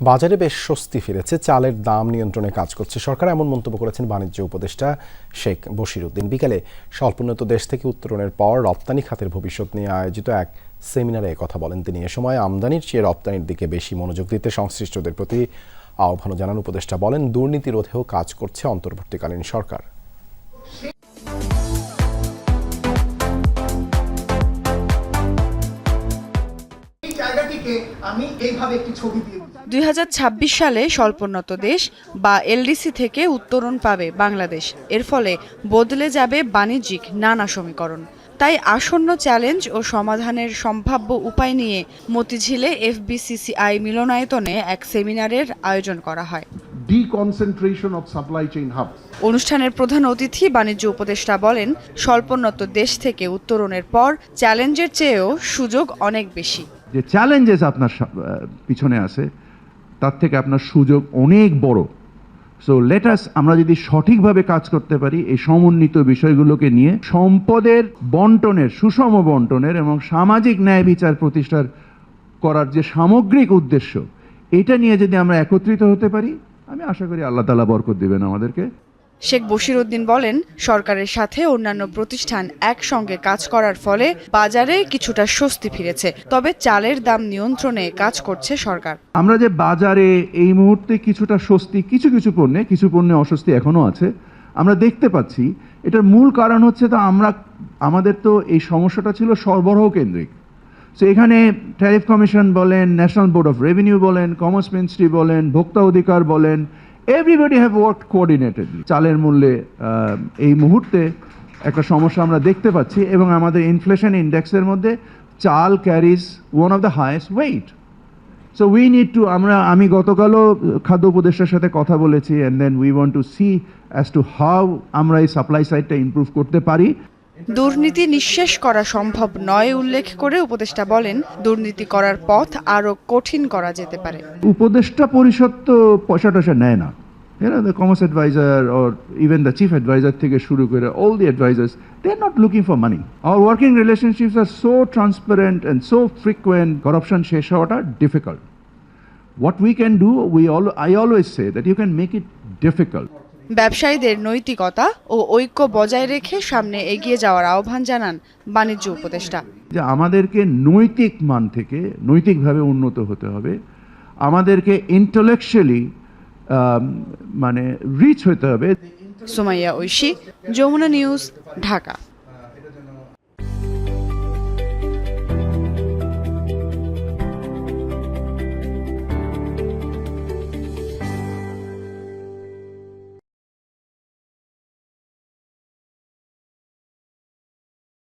বাজারে বেশ স্বস্তি ফিরেছে, চালের দাম নিয়ন্ত্রণে কাজ করছে সরকার, এমন মন্তব্য করেছেন বাণিজ্য উপদেষ্টা শেখ বশিরউদ্দিন বিকেলে স্বল্পোন্নত দেশ থেকে উত্তরণের পর রপ্তানি খাতের ভবিষ্যৎ নিয়ে আয়োজিত এক সেমিনারে কথা বলেন তিনি। এ সময় আমদানির চেয়ে রপ্তানির দিকে বেশি মনোযোগ দিতে সংশ্লিষ্টদের প্রতি আহ্বানও জানান উপদেষ্টা। বলেন, দুর্নীতি রোধেও কাজ করছে অন্তর্বর্তীকালীন সরকার। জায়গাটিকে আমি এইভাবে একটি ছবি দিয়ে। দুই সালে স্বল্পোন্নত দেশ বা এলডিসি থেকে উত্তরণ পাবে বাংলাদেশ এর ফলে বদলে যাবে বাণিজ্যিক নানা সমীকরণ তাই আসন্ন চ্যালেঞ্জ ও সমাধানের সম্ভাব্য উপায় নিয়ে মতিঝিলে এফবিসিসিআই মিলনায়তনে এক সেমিনারের আয়োজন করা হয় supply chain hubs. অনুষ্ঠানের প্রধান অতিথি বাণিজ্য উপদেষ্টা বলেন স্বল্পোন্নত দেশ থেকে উত্তরণের পর চ্যালেঞ্জের চেয়েও সুযোগ অনেক বেশি যে চ্যালেঞ্জেস আপনার পিছনে আছে, তার থেকে আপনার সুযোগ অনেক বড়। সো লেটাস আমরা যদি সঠিকভাবে কাজ করতে পারি, এই সমন্বিত বিষয়গুলোকে নিয়ে সম্পদের বন্টনের, সুষম বন্টনের এবং সামাজিক ন্যায় বিচার প্রতিষ্ঠার করার যে সামগ্রিক উদ্দেশ্য, এটা নিয়ে যদি আমরা একত্রিত হতে পারি, আমি আশা করি আল্লাহ তালা বরকত দেবেন আমাদেরকে। শেখ বশিরউদ্দিন বলেন, সরকারের সাথে অন্যান্য প্রতিষ্ঠান একসঙ্গে কাজ করার ফলে বাজারে কিছুটা স্বস্তি ফিরেছে, তবে চালের দাম নিয়ন্ত্রণে কাজ করছে সরকার। আমরা যে বাজারে এই মুহূর্তে কিছুটা স্বস্তি, কিছু কিছু পণ্যে কিছু পণ্যে অস্বস্তি এখনও আছে, আমরা দেখতে পাচ্ছি, এটার মূল কারণ হচ্ছে তো আমরা, আমাদের তো এই সমস্যাটা ছিল সরবরাহ কেন্দ্রিক। সো এখানে ট্যারিফ কমিশন বলেন ন্যাশনাল বোর্ড অফ রেভিনিউ বলেন কমার্স মিনিস্ট্রি বলেন, ভোক্তা অধিকার বলেন এভরিবডি হ্যাভ ওয়ার্ক কোঅর্ডিনেটেডলি চালের মূল্যে এই মুহূর্তে একটা সমস্যা আমরা দেখতে পাচ্ছি এবং আমাদের ইনফ্লেশন ইন্ডেক্সের মধ্যে চাল carries one of the highest weight so we need to আমরা, আমি গতকালও খাদ্য উপদেষ্টার সাথে কথা বলেছি and then we want to see as to how আমরা এই সাপ্লাই সাইডটা ইমপ্রুভ করতে পারি। দুর্নীতি নিঃশেষ করা সম্ভব নয় উল্লেখ করে উপদেষ্টা বলেন দুর্নীতি করার পথ আরও কঠিন করা যেতে পারে উপদেষ্টা পরিষদ তো পয়সা টয়সা নেয় না the commerce advisor or even the chief থেকে শুরু করে all the advisors, they're not looking for money. Our working relationships are so transparent and so frequent, corruption শেষ হওয়াটা difficult. What we can do, we all, I always say that you can make it difficult. ব্যবসায়ীদের নৈতিকতা ও ঐক্য বজায় রেখে সামনে এগিয়ে যাওয়ার আহ্বান জানান বাণিজ্য উপদেষ্টা। যে আমাদেরকে নৈতিক মান থেকে নৈতিকভাবে উন্নত হতে হবে আমাদেরকে ইন্টালেকচুয়ালি মানে রিচ হতে হবে। সোমাইয়া ঐশী যমুনা নিউজ ঢাকা।